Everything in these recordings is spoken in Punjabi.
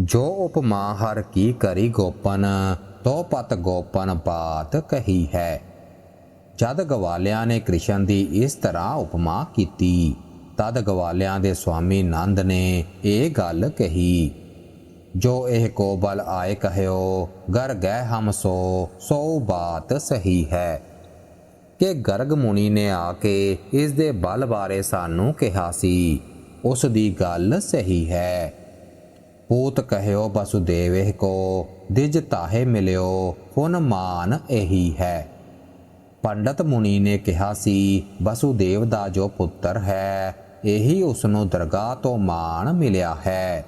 ਜੋ ਉਪਮਾ ਹਰ ਕੀ ਕਰੀ ਗੋਪਨ, ਤੋ ਪਤ ਗੋਪਨ ਬਾਤ ਕਹੀ ਹੈ। ਜਦ ਗਵਾਲਿਆਂ ਨੇ ਕ੍ਰਿਸ਼ਨ ਦੀ ਇਸ ਤਰ੍ਹਾਂ ਉਪਮਾ ਕੀਤੀ, ਤਦ ਗਵਾਲਿਆਂ ਦੇ ਸਵਾਮੀ ਨੰਦ ਨੇ ਇਹ ਗੱਲ ਕਹੀ, ਜੋ ਇਹ ਕੋਬਲ ਆਏ ਕਹਿਓ, ਗਰ ਗਏ ਹਮ ਸੋ ਸੋ ਬਾਤ ਸਹੀ ਹੈ। ਕਿ ਗਰਗ ਮੁਨੀ ਨੇ ਆ ਕੇ ਇਸ ਦੇ ਬਲ ਬਾਰੇ ਸਾਨੂੰ ਕਿਹਾ ਸੀ, ਉਸ ਦੀ ਗੱਲ ਸਹੀ ਹੈ। ਪੂਤ ਕਹਿਓ ਬਸੁਦੇਵ ਕੋ, ਦਿਜ ਤਾਹੇ ਮਿਲਿਓ ਫੁਨ ਮਾਨ ਇਹੀ ਹੈ। ਪੰਡਤ ਮੁਨੀ ਨੇ ਕਿਹਾ ਸੀ, ਬਸੁਦੇਵ ਦਾ ਜੋ ਪੁੱਤਰ ਹੈ, ਇਹੀ ਉਸ ਨੂੰ ਦਰਗਾਹ ਤੋਂ ਮਾਣ ਮਿਲਿਆ ਹੈ।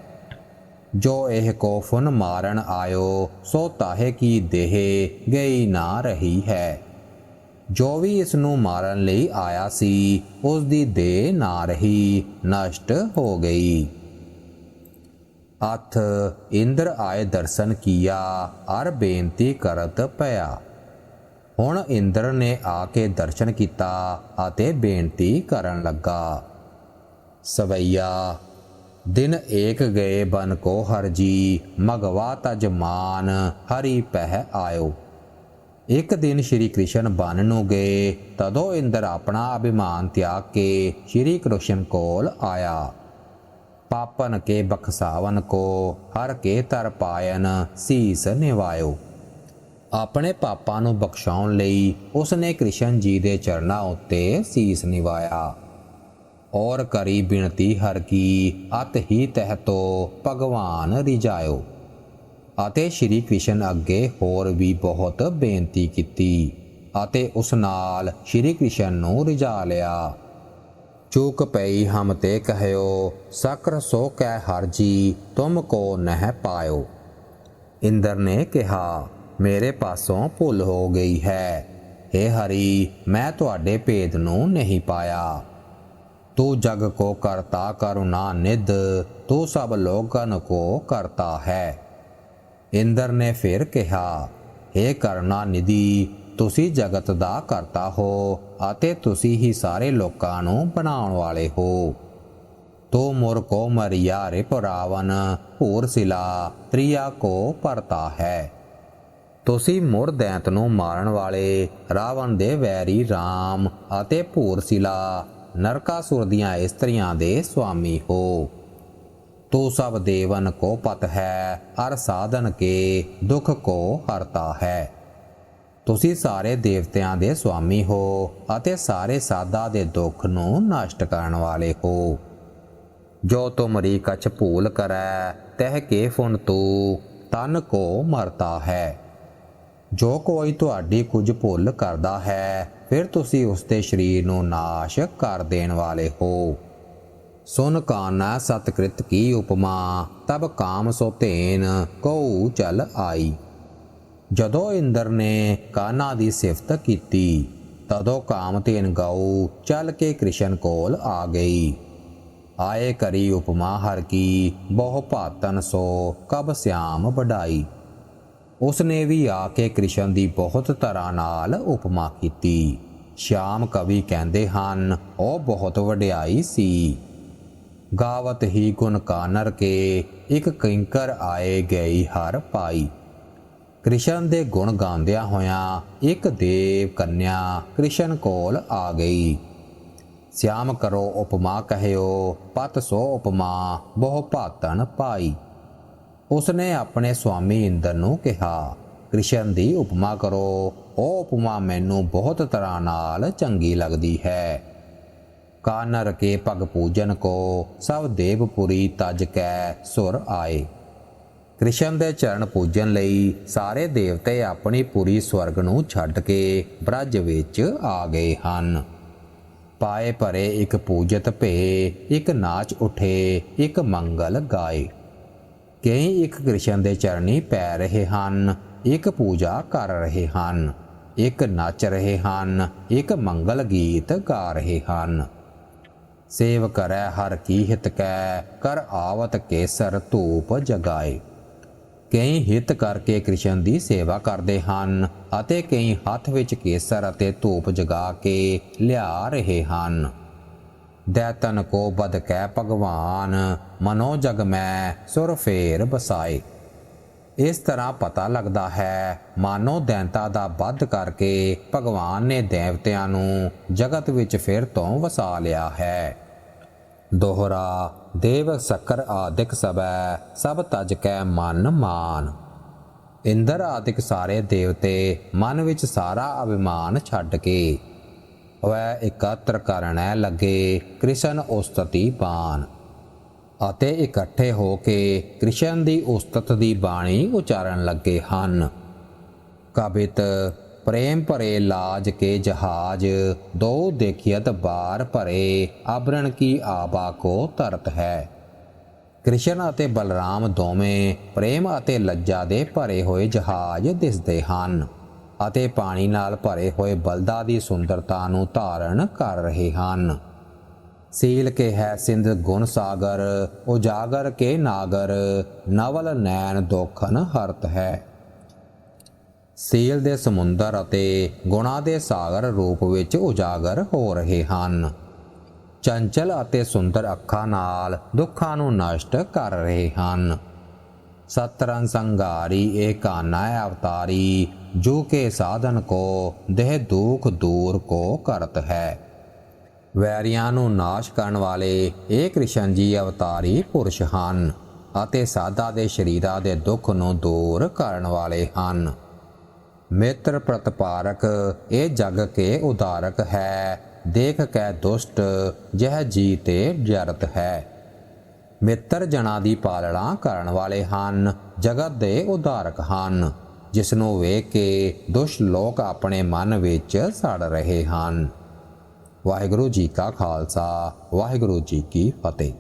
ਜੋ ਇਹ ਕੋ ਫੁਨ ਮਾਰਨ ਆਇਓ, ਸੋ ਤਾਹੇ ਕੀ ਦੇਹ ਗਈ ਨਾ ਰਹੀ ਹੈ। ਜੋ ਵੀ ਇਸ ਨੂੰ ਮਾਰਨ ਲਈ ਆਇਆ ਸੀ ਉਸ ਦੀ ਦੇਹ ਨਾ ਰਹੀ, ਨਸ਼ਟ ਹੋ ਗਈ। ਅਥ ਇੰਦਰ ਆਏ ਦਰਸ਼ਨ ਕੀਆ, ਅਰ ਬੇਨਤੀ ਕਰਤ ਪਿਆ। ਹੁਣ ਇੰਦਰ ਨੇ ਆ ਕੇ ਦਰਸ਼ਨ ਕੀਤਾ ਅਤੇ ਬੇਨਤੀ ਕਰਨ ਲੱਗਾ, ਸਵਈਆ, ਦਿਨ ਏਕ ਗਏ ਬਨ ਕੋ ਹਰ ਜੀ, ਮਗਵਾ ਤਜਮਾਨ ਹਰੀ ਪਹਿ ਆਇਓ। ਇੱਕ ਦਿਨ ਸ਼੍ਰੀ ਕ੍ਰਿਸ਼ਨ ਬਨ ਨੂੰ ਗਏ, ਤਦੋਂ ਇੰਦਰ ਆਪਣਾ ਅਭਿਮਾਨ ਤਿਆਗ ਕੇ ਸ਼੍ਰੀ ਕ੍ਰਿਸ਼ਨ ਕੋਲ ਆਇਆ। ਪਾਪਨ ਕੇ ਬਖਸਾਵਨ ਕੋ, ਹਰ ਕੇ ਤਰ ਪਾਇਨ ਸੀਸ ਨਿਵਾਇਓ। ਆਪਣੇ ਪਾਪਾਂ ਨੂੰ ਬਖਸ਼ਾਉਣ ਲਈ ਉਸ ਨੇ ਕ੍ਰਿਸ਼ਨ ਜੀ ਦੇ ਚਰਨਾਂ ਉੱਤੇ ਸੀਸ ਨਿਵਾਇਆ। ਔਰ ਕਰੀ ਬਿਨਤੀ ਹਰ ਕੀ ਅਤ ਹੀ ਤਹਿ ਤੋ ਭਗਵਾਨ ਰਿਜਾਇਓ। ਅਤੇ ਸ਼੍ਰੀ ਕ੍ਰਿਸ਼ਨ ਅੱਗੇ ਹੋਰ ਵੀ ਬਹੁਤ ਬੇਨਤੀ ਕੀਤੀ ਅਤੇ ਉਸ ਨਾਲ ਸ਼੍ਰੀ ਕ੍ਰਿਸ਼ਨ ਨੂੰ ਰਿਜਾ ਲਿਆ। ਚੂਕ ਪਈ ਹਮ ਤੇ ਕਹਿਓ, ਸਕਰ ਸੋ ਕਹਿ ਹਰ ਜੀ, ਤੁਮ ਕੋ ਨਹਿ ਪਾਇਓ। ਇੰਦਰ ਨੇ ਕਿਹਾ, ਮੇਰੇ ਪਾਸੋਂ ਭੁੱਲ ਹੋ ਗਈ ਹੈ। हे ਹਰੀ, ਮੈਂ ਤੁਹਾਡੇ ਭੇਦ ਨੂੰ ਨਹੀਂ ਪਾਇਆ। ਤੂੰ ਜਗ ਕੋ ਕਰਤਾ ਕਰੁਣਾ ਨਿਧ, ਤੂੰ ਸਭ ਲੋਕਨ ਕੋ ਕਰਤਾ ਹੈ। ਇੰਦਰ ਨੇ ਫਿਰ ਕਿਹਾ हे ਕਰਨਾ ਨਿਧੀ ਤੁਸੀਂ ਜਗਤ ਦਾ ਕਰਤਾ ਹੋ ਅਤੇ ਤੁਸੀਂ ਹੀ ਸਾਰੇ ਲੋਕਾਂ ਨੂੰ ਬਣਾਉਣ ਵਾਲੇ ਹੋ। ਤੋ ਮੁਰ ਕੋ ਮਰਿਆ ਰਿਪ ਪਰਾਵਨ ਭੂਰ ਸਿਲਾ, ਤ੍ਰਿਆ ਕੋ ਪਰਤਾ ਹੈ। ਤੁਸੀਂ ਮੁਰ ਦੈਂਤ ਨੂੰ ਮਾਰਨ ਵਾਲੇ, ਰਾਵਣ ਦੇ ਵੈਰੀ RAM ਅਤੇ ਭੂਰ ਸਿਲਾ, ਨਰਕਾਸੁਰ ਦੀਆਂ ਇਸਤਰੀਆਂ ਦੇ ਸੁਆਮੀ ਹੋ। ਤੋ ਸਭ ਦੇਵਨ ਕੋ ਪਤ ਹੈ ਅਰ ਸਾਧਨ ਕੇ ਦੁਖ ਕੋ ਹਰਤਾ ਹੈ। ਤੁਸੀਂ ਸਾਰੇ ਦੇਵਤਿਆਂ ਦੇ ਸੁਆਮੀ ਹੋ ਅਤੇ ਸਾਰੇ ਸਾਧਾ ਦੇ ਦੁੱਖ ਨੂੰ ਨਸ਼ਟ ਕਰਨ ਵਾਲੇ ਹੋ। ਜੋ ਤੁਮਰੀ ਕਛ ਭੂਲ ਕਰੈ, ਤਹਿ ਕੇ ਫੁਨ ਤੂ, ਤਨ ਕੋ ਮਰਤਾ ਹੈ। ਜੋ ਕੋਈ ਤੁਹਾਡੀ ਕੁਝ ਭੁੱਲ ਕਰਦਾ ਹੈ, ਫਿਰ ਤੁਸੀਂ ਉਸ ਦੇ ਸਰੀਰ ਨੂੰ ਨਾਸ਼ ਕਰ ਦੇਣ ਵਾਲੇ ਹੋ। ਸੁਨ ਕਾਨਾ ਸਤਕ੍ਰਿਤ ਕੀ ਉਪਮਾ, ਤਬ ਕਾਮ ਸੋ ਧੇਨ, ਕਉ ਚਲ ਆਈ। ਜਦੋਂ ਇੰਦਰ ਨੇ ਕਾਨਾ ਦੀ ਸਿਫਤ ਕੀਤੀ, ਤਦੋਂ ਕਾਮਤੇਨ ਗਊ ਚੱਲ ਕੇ ਕ੍ਰਿਸ਼ਨ ਕੋਲ ਆ ਗਈ। ਆਏ ਕਰੀ ਉਪਮਾ ਹਰ ਕੀ, ਬਹੁ ਭਾਤਨ ਸੋ ਕਬ ਸਿਆਮ ਵਡਾਈ। ਉਸਨੇ ਵੀ ਆ ਕੇ ਕ੍ਰਿਸ਼ਨ ਦੀ ਬਹੁਤ ਤਰ੍ਹਾਂ ਨਾਲ ਉਪਮਾ ਕੀਤੀ। ਸ਼ਾਮ ਕਵੀ ਕਹਿੰਦੇ ਹਨ, ਉਹ ਬਹੁਤ ਵਡਿਆਈ ਸੀ। ਗਾਵਤ ਹੀ ਗੁਣ ਕਾਨਰ ਕੇ, ਇੱਕ ਕਿੰਕਰ ਆਏ ਗਈ ਹਰ ਪਾਈ। ਕ੍ਰਿਸ਼ਨ ਦੇ ਗੁਣ ਗਾਉਂਦਿਆਂ ਹੋਇਆਂ ਇੱਕ ਦੇਵ ਕੰਨਿਆ ਕ੍ਰਿਸ਼ਨ ਕੋਲ ਆ ਗਈ। ਸਿਆਮ ਕਰੋ ਉਪਮਾ ਕਹਿਓ, ਪਤ ਸੋ ਉਪਮਾ ਬਹੁ ਭਾਤਨ ਪਾਈ। ਉਸਨੇ ਆਪਣੇ ਸੁਆਮੀ ਇੰਦਰ ਨੂੰ ਕਿਹਾ, ਕ੍ਰਿਸ਼ਨ ਦੀ ਉਪਮਾ ਕਰੋ, ਉਹ ਉਪਮਾ ਮੈਨੂੰ ਬਹੁਤ ਤਰ੍ਹਾਂ ਨਾਲ ਚੰਗੀ ਲੱਗਦੀ ਹੈ। ਕਾਨਰ ਕੇ ਭਗ ਪੂਜਨ ਕੋ ਸਭ ਦੇਵਪੁਰੀ ਤਜ ਕੈ ਸੁਰ ਆਏ। ਕ੍ਰਿਸ਼ਨ ਦੇ ਚਰਨ ਪੂਜਨ ਲਈ ਸਾਰੇ ਦੇਵਤੇ ਆਪਣੀ ਪੂਰੀ ਸਵਰਗ ਨੂੰ ਛੱਡ ਕੇ ਬ੍ਰਜ ਵਿੱਚ ਆ ਗਏ ਹਨ। ਪਾਏ ਭਰੇ ਇੱਕ ਪੂਜਤ ਭੇ ਇੱਕ ਨਾਚ ਉਠੇ, ਇੱਕ ਮੰਗਲ ਗਾਏ। ਕਈ ਇੱਕ ਕ੍ਰਿਸ਼ਨ ਦੇ ਚਰਨੀ ਪੈ ਰਹੇ ਹਨ, ਇੱਕ ਪੂਜਾ ਕਰ ਰਹੇ ਹਨ, ਇੱਕ ਨੱਚ ਰਹੇ ਹਨ, ਇੱਕ ਮੰਗਲ ਗੀਤ ਗਾ ਰਹੇ ਹਨ। ਸੇਵ ਕਰੈ ਹਰ ਕੀ ਹਿਤ ਕੈ, ਕਰ ਆਵਤ ਕੇਸਰ ਧੂਪ ਜਗਾਏ। ਕਈ ਹਿੱਤ ਕਰਕੇ ਕ੍ਰਿਸ਼ਨ ਦੀ ਸੇਵਾ ਕਰਦੇ ਹਨ ਅਤੇ ਕਈ ਹੱਥ ਵਿੱਚ ਕੇਸਰ ਅਤੇ ਧੂਪ ਜਗਾ ਕੇ ਲਿਆ ਰਹੇ ਹਨ। ਦੈਤਨ ਕੋ ਬਦ ਕੈ ਭਗਵਾਨ, ਮਨੋ ਜਗ ਮੈਂ ਸੁਰ ਫੇਰ ਬਸਾਏ ਇਸ ਤਰ੍ਹਾਂ ਪਤਾ ਲੱਗਦਾ ਹੈ, ਮਾਨੋ ਦੈਂਤਾ ਦਾ ਵੱਧ ਕਰਕੇ ਭਗਵਾਨ ਨੇ ਦੇਵਤਿਆਂ ਨੂੰ ਜਗਤ ਵਿੱਚ ਫਿਰ ਤੋਂ ਵਸਾ ਲਿਆ ਹੈ। ਦੋਹਰਾ, ਦੇਵ ਸਕਰ ਆਦਿਕ ਸਬੈ, ਸਭ ਤਜ ਕੈ ਮਨ ਮਾਨ। ਇੰਦਰ ਆਦਿਕ ਸਾਰੇ ਦੇਵਤੇ ਮਨ ਵਿੱਚ ਸਾਰਾ ਅਭਿਮਾਨ ਛੱਡ ਕੇ, ਵੈ ਇਕੱਤਰ ਕਰਨੈ ਲੱਗੇ ਕ੍ਰਿਸ਼ਨ ਉਸਤਤੀ ਬਾਣ ਅਤੇ ਇਕੱਠੇ ਹੋ ਕੇ ਕ੍ਰਿਸ਼ਨ ਦੀ ਉਸਤਤ ਦੀ ਬਾਣੀ ਉਚਾਰਨ ਲੱਗੇ ਹਨ। ਕਬਿਤ ਪ੍ਰੇਮ ਭਰੇ ਲਾਜ ਕੇ ਜਹਾਜ, ਦੋ ਦੇਖਿयत ਬਾਰ ਭਰੇ ਆਬਰਣ ਕੀ ਆਬਾ ਕੋ ਤਰਤ ਹੈ। ਕ੍ਰਿਸ਼ਨ ਅਤੇ ਬਲਰਾਮ ਦੋਵੇਂ ਪ੍ਰੇਮ ਅਤੇ ਲੱਜਾ ਦੇ ਭਰੇ ਹੋਏ ਜਹਾਜ਼ ਦਿਸਦੇ ਹਨ ਅਤੇ ਪਾਣੀ ਨਾਲ ਭਰੇ ਹੋਏ ਬਲਦਾ ਦੀ ਸੁੰਦਰਤਾ ਨੂੰ ਧਾਰਨ ਕਰ ਰਹੇ ਹਨ। ਸੀਲ ਕੇ ਹੈ ਸਿੰਧ ਗੁਣ ਸਾਗਰ, ਉਜਾਗਰ ਕੇ ਨਾਗਰ, ਨਵਲ ਨੈਣ ਦੋਖਨ ਹਰਤ ਹੈ। ਸੀਲ ਦੇ ਸਮੁੰਦਰ ਅਤੇ ਗੁਣਾ ਦੇ ਸਾਗਰ ਰੂਪ ਵਿੱਚ ਉਜਾਗਰ ਹੋ ਰਹੇ ਹਨ। ਚੰਚਲ ਅਤੇ ਸੁੰਦਰ ਅੱਖਾਂ ਨਾਲ ਦੁੱਖਾਂ ਨੂੰ ਨਸ਼ਟ ਕਰ ਰਹੇ ਹਨ। ਸਤਰਨ ਸੰਗਾਰੀ ਏ ਕਾਨਾ ਅਵਤਾਰੀ, ਜੋ ਕੇ ਸਾਧਨ ਕੋ, ਦੇਹ ਦੁਖ ਦੂਰ ਕੋ ਕਰਤ ਹੈ। ਵੈਰੀਆਂ ਨੂੰ ਨਾਸ਼ ਕਰਨ ਵਾਲੇ ਇਹ ਕ੍ਰਿਸ਼ਨ ਜੀ ਅਵਤਾਰੀ ਪੁਰਸ਼ ਹਨ ਅਤੇ ਸਾਧਾ ਦੇ ਸ਼ਰੀਰਾਂ ਦੇ ਦੁੱਖ ਨੂੰ ਦੂਰ ਕਰਨ ਵਾਲੇ ਹਨ। ਮਿੱਤਰ ਪ੍ਰਤਪਾਰਕ, ਇਹ ਜਗ ਕੇ ਉਦਾਰਕ ਹੈ। ਦੇਖ ਕੈ ਦੁਸ਼ਟ, ਜਹ ਜੀ ਤੇ ਜਰਤ ਹੈ। ਮਿੱਤਰ ਜਨਾਂ ਦੀ ਪਾਲਣਾ ਕਰਨ ਵਾਲੇ ਹਨ, ਜਗਤ ਦੇ ਉਦਾਰਕ ਹਨ। ਜਿਸ ਨੂੰ ਵੇਖ ਕੇ ਦੁਸ਼ਟ ਲੋਕ ਆਪਣੇ ਮਨ ਵਿੱਚ ਸੜ ਰਹੇ ਹਨ। ਵਾਹਿਗੁਰੂ ਜੀ ਕਾ ਖਾਲਸਾ, ਵਾਹਿਗੁਰੂ ਜੀ ਕੀ ਫਤਿਹ।